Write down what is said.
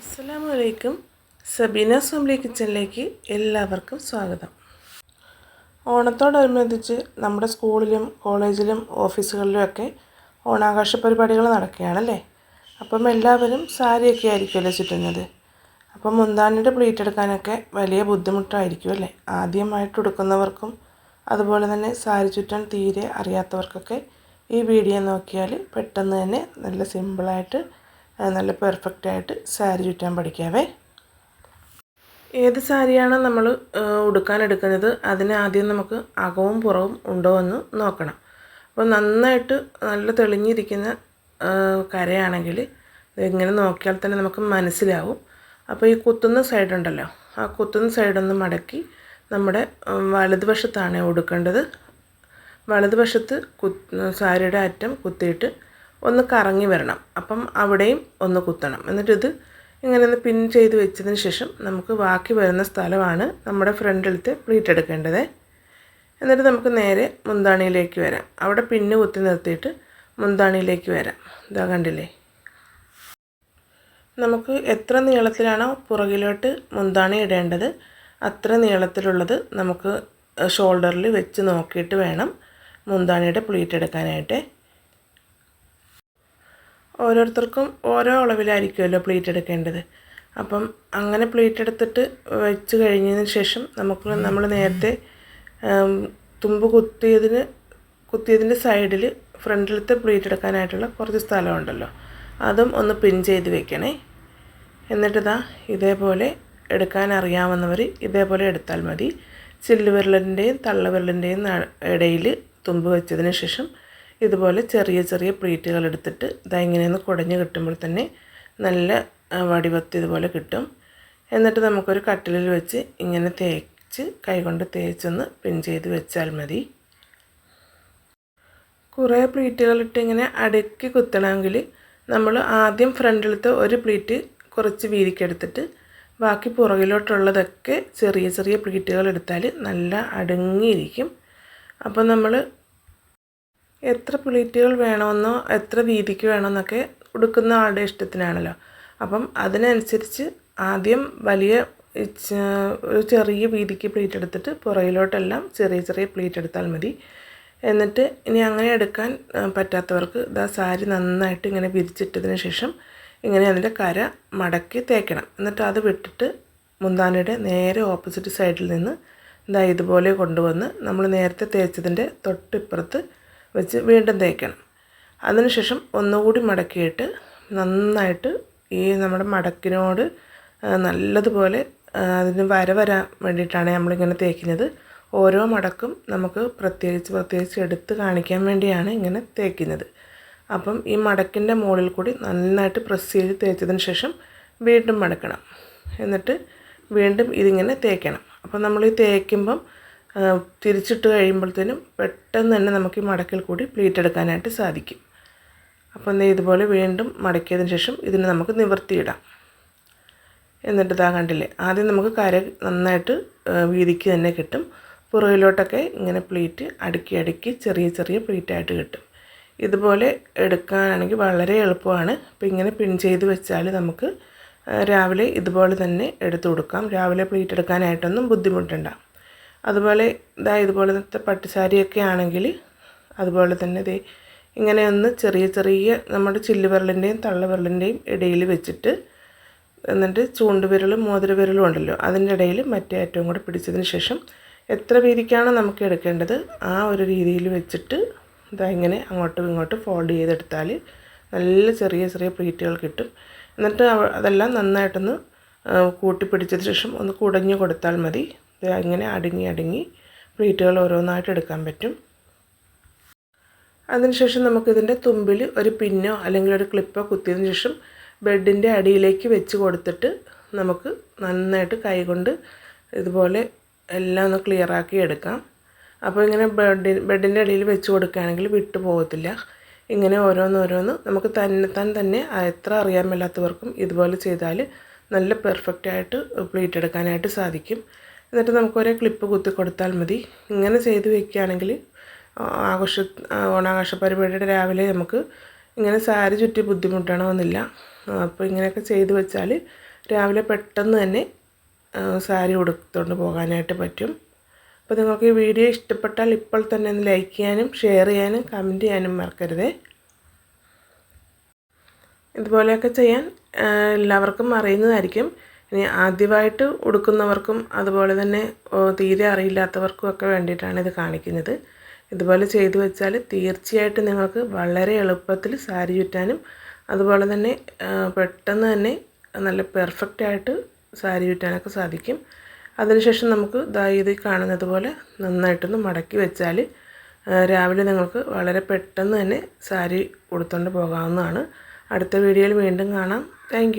അസ്സലാമു വലൈക്കും സബീന സോംലി കിച്ചണിലേക്ക് എല്ലാവർക്കും സ്വാഗതം. ഓണത്തോടനുബന്ധിച്ച് നമ്മുടെ സ്കൂളിലും കോളേജിലും ഓഫീസുകളിലുമൊക്കെ ഓണാഘോഷ പരിപാടികൾ നടക്കുകയാണല്ലേ? അപ്പം എല്ലാവരും സാരിയൊക്കെ ആയിരിക്കുമല്ലോ ചുറ്റുന്നത്? അപ്പം മുന്താണിയുടെ പ്ലീറ്റ് എടുക്കാനൊക്കെ വലിയ ബുദ്ധിമുട്ടായിരിക്കും അല്ലേ? ആദ്യമായിട്ട് എടുക്കുന്നവർക്കും അതുപോലെ തന്നെ സാരി ചുറ്റാൻ തീരെ അറിയാത്തവർക്കൊക്കെ ഈ വീഡിയോ നോക്കിയാൽ പെട്ടെന്ന് തന്നെ നല്ല സിമ്പിളായിട്ട് നല്ല പെർഫെക്റ്റായിട്ട് സാരി ചുറ്റാൻ പഠിക്കാവേ. ഏത് സാരിയാണ് നമ്മൾ ഉടുക്കാൻ എടുക്കുന്നത് അതിന് ആദ്യം നമുക്ക് അകവും പുറവും ഉണ്ടോ എന്ന് നോക്കണം. അപ്പോൾ നന്നായിട്ട് നല്ല തെളിഞ്ഞിരിക്കുന്ന കരയാണെങ്കിൽ ഇങ്ങനെ നോക്കിയാൽ തന്നെ നമുക്ക് മനസ്സിലാവും. അപ്പോൾ ഈ കുത്തുന്ന സൈഡുണ്ടല്ലോ ആ കുത്തുന്ന സൈഡൊന്ന് മടക്കി നമ്മുടെ വലതുവശത്താണ് ഉടുക്കേണ്ടത്. വലതുവശത്ത് കു സാരിയുടെ അറ്റം കുത്തിയിട്ട് ഒന്ന് കറങ്ങി വരണം. അപ്പം അവിടെയും ഒന്ന് കുത്തണം. എന്നിട്ടിത് ഇങ്ങനെ ഒന്ന് പിൻ ചെയ്ത് വെച്ചതിന് ശേഷം നമുക്ക് ബാക്കി വരുന്ന സ്ഥലമാണ് നമ്മുടെ ഫ്രണ്ടിലത്തെ പ്ലീറ്റ് എടുക്കേണ്ടത്. എന്നിട്ട് നമുക്ക് നേരെ മുന്താണിയിലേക്ക് വരാം. അവിടെ പിന്ന് കുത്തി നിർത്തിയിട്ട് മുന്താണിയിലേക്ക് വരാം. ഇതാ കണ്ടില്ലേ? നമുക്ക് എത്ര നീളത്തിലാണോ പുറകിലോട്ട് മുന്താണി ഇടേണ്ടത് അത്ര നീളത്തിലുള്ളത് നമുക്ക് ഷോൾഡറിൽ വെച്ച് നോക്കിയിട്ട് വേണം മുന്താണിയുടെ പ്ലീറ്റ് എടുക്കാനായിട്ട്. ഓരോരുത്തർക്കും ഓരോ അളവിലായിരിക്കുമല്ലോ പ്ലേറ്റ് എടുക്കേണ്ടത്. അപ്പം അങ്ങനെ പ്ലേറ്റ് എടുത്തിട്ട് വെച്ച് കഴിഞ്ഞതിന് ശേഷം നമുക്ക് നമ്മൾ നേരത്തെ തുമ്പ് കുത്തിയതിന് കുത്തിയതിന്റെ സൈഡിൽ ഫ്രണ്ടിലത്തെ പ്ലേറ്റ് എടുക്കാനായിട്ടുള്ള കുറച്ച് സ്ഥലമുണ്ടല്ലോ. അതും ഒന്ന് പിൻ ചെയ്ത് വെക്കണേ. എന്നിട്ടിതാ ഇതേപോലെ എടുക്കാൻ അറിയാവുന്നവർ ഇതേപോലെ എടുത്താൽ മതി. ചില്ലുവിരലിന്റെയും തള്ളവിരലിന്റെയും ഇടയിൽ തുമ്പ് വെച്ചതിന് ശേഷം ഇതുപോലെ ചെറിയ ചെറിയ പ്ലീറ്റുകൾ എടുത്തിട്ട് ഇതാ ഇങ്ങനെയൊന്ന് കുടഞ്ഞ് കിട്ടുമ്പോൾ തന്നെ നല്ല വടിവത്ത് ഇതുപോലെ കിട്ടും. എന്നിട്ട് നമുക്കൊരു കട്ടിലിൽ വെച്ച് ഇങ്ങനെ തേച്ച് കൈകൊണ്ട് തേച്ചൊന്ന് പിൻ ചെയ്ത് വെച്ചാൽ മതി. കുറേ പ്ലീറ്റുകളിട്ട് ഇങ്ങനെ അടുക്കി കുത്തണമെങ്കിൽ നമ്മൾ ആദ്യം ഫ്രണ്ടിലത്തെ ഒരു പ്ലീറ്റ് കുറച്ച് വീതിക്കെടുത്തിട്ട് ബാക്കി പുറകിലോട്ടുള്ളതൊക്കെ ചെറിയ ചെറിയ പ്ലീറ്റുകൾ എടുത്താൽ നല്ല അടുങ്ങിയിരിക്കും. അപ്പോൾ നമ്മൾ എത്ര പ്ലേറ്റുകൾ വേണമെന്നോ എത്ര വീതിക്ക് വേണമെന്നൊക്കെ ഉടുക്കുന്ന ആളുടെ ഇഷ്ടത്തിനാണല്ലോ. അപ്പം അതിനനുസരിച്ച് ആദ്യം വലിയ ഒരു ചെറിയ വീതിക്ക് പ്ലേറ്റ് എടുത്തിട്ട് പുറയിലോട്ടെല്ലാം ചെറിയ ചെറിയ പ്ലേറ്റ് എടുത്താൽ മതി. എന്നിട്ട് ഇനി അങ്ങനെ എടുക്കാൻ പറ്റാത്തവർക്ക് ഇതാ സാരി നന്നായിട്ട് ഇങ്ങനെ വിരിച്ചിട്ടതിന് ശേഷം ഇങ്ങനെ അതിന്റെ കര മടക്കി തേക്കണം. എന്നിട്ട് അത് വിട്ടിട്ട് മുന്താനയുടെ നേരെ ഓപ്പോസിറ്റ് സൈഡിൽ നിന്ന് ഇതാ ഇതുപോലെ കൊണ്ടുവന്ന് നമ്മൾ നേരത്തെ തേച്ചതിന്റെ തൊട്ടിപ്പുറത്ത് വെച്ച് വീണ്ടും തേക്കണം. അതിനുശേഷം ഒന്നുകൂടി മടക്കിയിട്ട് നന്നായിട്ട് ഈ നമ്മുടെ മടക്കിനോട് നല്ലതുപോലെ അതിന് വര വരാൻ വേണ്ടിയിട്ടാണ് നമ്മളിങ്ങനെ തേക്കുന്നത്. ഓരോ മടക്കും നമുക്ക് പ്രത്യേകിച്ച് പ്രത്യേകിച്ച് എടുത്ത് കാണിക്കാൻ വേണ്ടിയാണ് ഇങ്ങനെ തേക്കുന്നത്. അപ്പം ഈ മടക്കിന്റെ മുകളിൽ കൂടി നന്നായിട്ട് പ്രസ് ചെയ്ത് തേച്ചതിന് ശേഷം വീണ്ടും മടക്കണം. എന്നിട്ട് വീണ്ടും ഇതിങ്ങനെ തേക്കണം. അപ്പം നമ്മൾ ഈ തേക്കുമ്പം തിരിച്ചിട്ട് കഴിയുമ്പോഴത്തേനും പെട്ടെന്ന് തന്നെ നമുക്ക് ഈ മടക്കിൽ കൂടി പ്ലീറ്റ് എടുക്കാനായിട്ട് സാധിക്കും. അപ്പം ഇതുപോലെ വീണ്ടും മടക്കിയതിന് ശേഷം ഇതിന് നമുക്ക് നിവർത്തിയിടാം. എന്നിട്ട് ഇതാ കണ്ടില്ലേ ആദ്യം നമുക്ക് കര നന്നായിട്ട് വീതിക്ക് തന്നെ കിട്ടും. പുറകിലോട്ടൊക്കെ ഇങ്ങനെ പ്ലീറ്റ് അടുക്കി അടുക്കി ചെറിയ ചെറിയ പ്ലീറ്റായിട്ട് കിട്ടും. ഇതുപോലെ എടുക്കാനാണെങ്കിൽ വളരെ എളുപ്പമാണ്. അപ്പോൾ ഇങ്ങനെ പിൻ ചെയ്ത് വെച്ചാൽ നമുക്ക് രാവിലെ ഇതുപോലെ തന്നെ എടുത്തു കൊടുക്കാം. രാവിലെ പ്ലീറ്റ് എടുക്കാനായിട്ടൊന്നും ബുദ്ധിമുട്ടുണ്ടാകും അതുപോലെ ഇതാ ഇതുപോലത്തെ പട്ടുസാരിയൊക്കെ ആണെങ്കിൽ അതുപോലെ തന്നെ ദേ ഇങ്ങനെ ഒന്ന് ചെറിയ ചെറിയ നമ്മുടെ ചില്ലുവിരലിന്റെയും തള്ളവിരലിന്റെയും ഇടയിൽ വെച്ചിട്ട് എന്നിട്ട് ചൂണ്ടുവിരലും മോതിരവിരലും ഉണ്ടല്ലോ അതിന്റെ ഇടയിൽ മറ്റേ ഏറ്റവും കൂടെ പിടിച്ചതിന് ശേഷം എത്ര വീതിക്കാണ് നമുക്ക് എടുക്കേണ്ടത് ആ ഒരു രീതിയിൽ വെച്ചിട്ട് ഇതാ ഇങ്ങനെ അങ്ങോട്ടും ഇങ്ങോട്ടും ഫോൾഡ് ചെയ്തെടുത്താൽ നല്ല ചെറിയ ചെറിയ പ്ലീറ്റുകൾ കിട്ടും. എന്നിട്ട് അതെല്ലാം നന്നായിട്ടൊന്ന് കൂട്ടിപ്പിടിച്ചതിന് ശേഷം ഒന്ന് കുടഞ്ഞു കൊടുത്താൽ മതി. ഇങ്ങനെ അടുങ്ങി അടുങ്ങി പ്ലേറ്റുകൾ ഓരോന്നായിട്ട് എടുക്കാൻ പറ്റും. അതിനുശേഷം നമുക്കിതിന്റെ തുമ്പിൽ ഒരു പിന്നോ അല്ലെങ്കിൽ ഒരു ക്ലിപ്പോ കുത്തിയതിനു ശേഷം ബെഡിന്റെ അടിയിലേക്ക് വെച്ച് കൊടുത്തിട്ട് നമുക്ക് നന്നായിട്ട് കൈകൊണ്ട് ഇതുപോലെ എല്ലാം ഒന്ന് ക്ലിയറാക്കി എടുക്കാം. അപ്പോൾ ഇങ്ങനെ ബെഡ് ബെഡിന്റെ അടിയിൽ വെച്ച് കൊടുക്കുകയാണെങ്കിൽ വിട്ടു പോകത്തില്ല. ഇങ്ങനെ ഓരോന്നോരോന്ന് നമുക്ക് തന്നെ താൻ തന്നെ എത്ര അറിയാൻ മേലാത്തവർക്കും ഇതുപോലെ ചെയ്താൽ നല്ല പെർഫെക്റ്റായിട്ട് പ്ലേറ്റ് എടുക്കാനായിട്ട് സാധിക്കും. എന്നിട്ട് നമുക്കൊരു ക്ലിപ്പ് കുത്തി കൊടുത്താൽ മതി. ഇങ്ങനെ ചെയ്ത് വെക്കുകയാണെങ്കിൽ ആഘോഷ ഓണാഘോഷ പരിപാടിയുടെ രാവിലെ നമുക്ക് ഇങ്ങനെ സാരി ചുറ്റി ബുദ്ധിമുട്ടണമെന്നില്ല. അപ്പോൾ ഇങ്ങനെയൊക്കെ ചെയ്ത് വെച്ചാൽ രാവിലെ പെട്ടെന്ന് തന്നെ സാരി ഉടുത്തുകൊണ്ട് പോകാനായിട്ട് പറ്റും. അപ്പോൾ നിങ്ങൾക്ക് ഈ വീഡിയോ ഇഷ്ടപ്പെട്ടാൽ ഇപ്പോൾ തന്നെ ഒന്ന് ലൈക്ക് ചെയ്യാനും ഷെയർ ചെയ്യാനും കമന്റ് ചെയ്യാനും മറക്കരുതേ. ഇതുപോലെയൊക്കെ ചെയ്യാൻ എല്ലാവർക്കും അറിയുന്നതായിരിക്കും. ഇനി ആദ്യമായിട്ട് ഉടുക്കുന്നവർക്കും അതുപോലെ തന്നെ തീരെ അറിയില്ലാത്തവർക്കും ഒക്കെ വേണ്ടിയിട്ടാണ് ഇത് കാണിക്കുന്നത്. ഇതുപോലെ ചെയ്തു വെച്ചാൽ തീർച്ചയായിട്ടും നിങ്ങൾക്ക് വളരെ എളുപ്പത്തിൽ സാരി ചുറ്റാനും അതുപോലെ തന്നെ പെട്ടെന്ന് തന്നെ നല്ല പെർഫെക്റ്റ് ആയിട്ട് സാരി ചുറ്റാനൊക്കെ സാധിക്കും. അതിനുശേഷം നമുക്ക് ദാ ഇത് കാണുന്നത് പോലെ നന്നായിട്ടൊന്ന് മടക്കി വെച്ചാൽ രാവിലെ നിങ്ങൾക്ക് വളരെ പെട്ടെന്ന് തന്നെ സാരി ഉടുത്തുകൊണ്ട് പോകാവുന്നതാണ്. അടുത്ത വീഡിയോയിൽ വീണ്ടും കാണാം. താങ്ക്